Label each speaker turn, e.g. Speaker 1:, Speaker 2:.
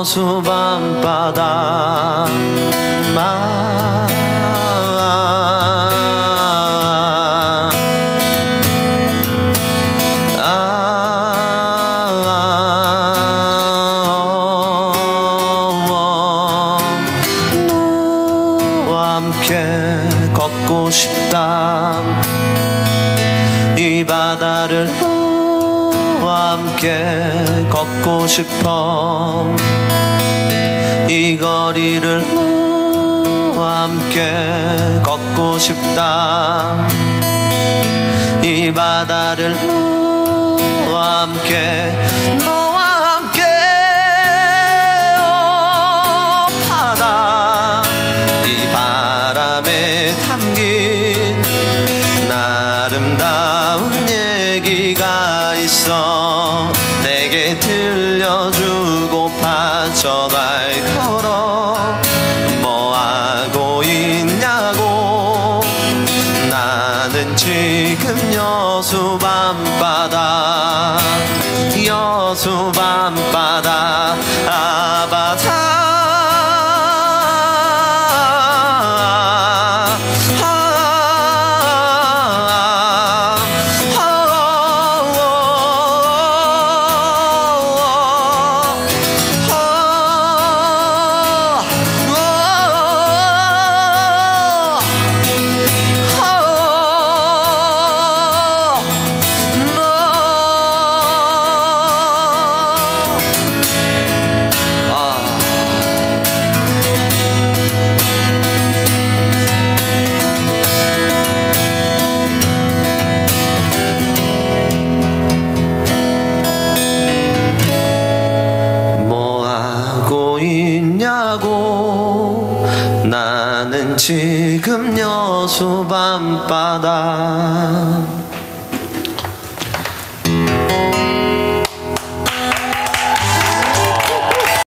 Speaker 1: 여수 밤바다 마 너와 함께 걷고 싶다 이 바다를 함께 걷고 싶어. 이 거리를 너와 함께 걷고 싶다. 이 바다를 너와 함께 너와 함께. 어, 바다. 이 바람에 담긴 아름다운 얘기가 있어 들려주고파 전화를 걸어. 뭐하고 있냐고. 나는 지금 여수 밤바다 여수 밤바다. 아바타 지금 여수 밤바다